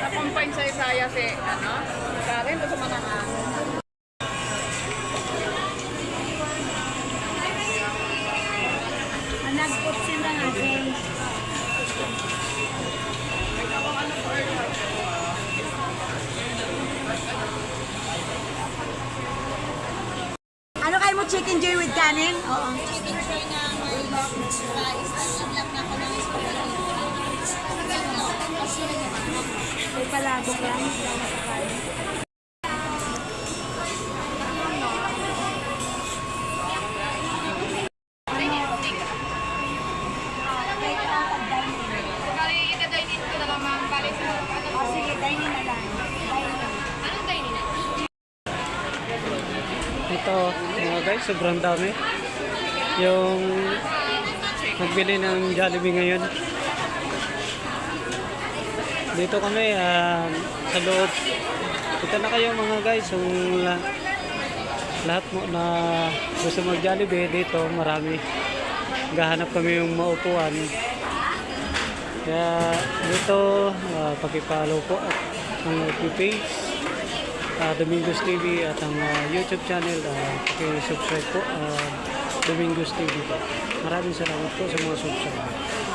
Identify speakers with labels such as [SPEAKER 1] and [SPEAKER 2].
[SPEAKER 1] Nakumpine sa Isaya si, ano, Karen, gusto mo na. Ano kayo mo chicken joy with kanin? Oo.
[SPEAKER 2] Chicken joy na may rice. Tapos itlap na spaghetti.
[SPEAKER 1] May palabok lang.
[SPEAKER 2] Bali, ika-dine-in ko na lang, ma'am. Bali, sa ano?
[SPEAKER 1] O sige, dining na lang.
[SPEAKER 2] Anong dine-in na?
[SPEAKER 3] Ito, mga guys, sobrang dami. Yung nagbili ng Jollibee ngayon. Dito kami ah, sa loob. Ito na kayo mga guys, yung la- lahat mo na gusto mag Jollibee dito, marami. Gahanap kami yung maupuan. Kaya dito, uh, pakipalo po at ang page uh, Domingos TV at ang ah, YouTube channel uh, subscribe po ah, Domingos TV. Maraming salamat po sa mga subscribe.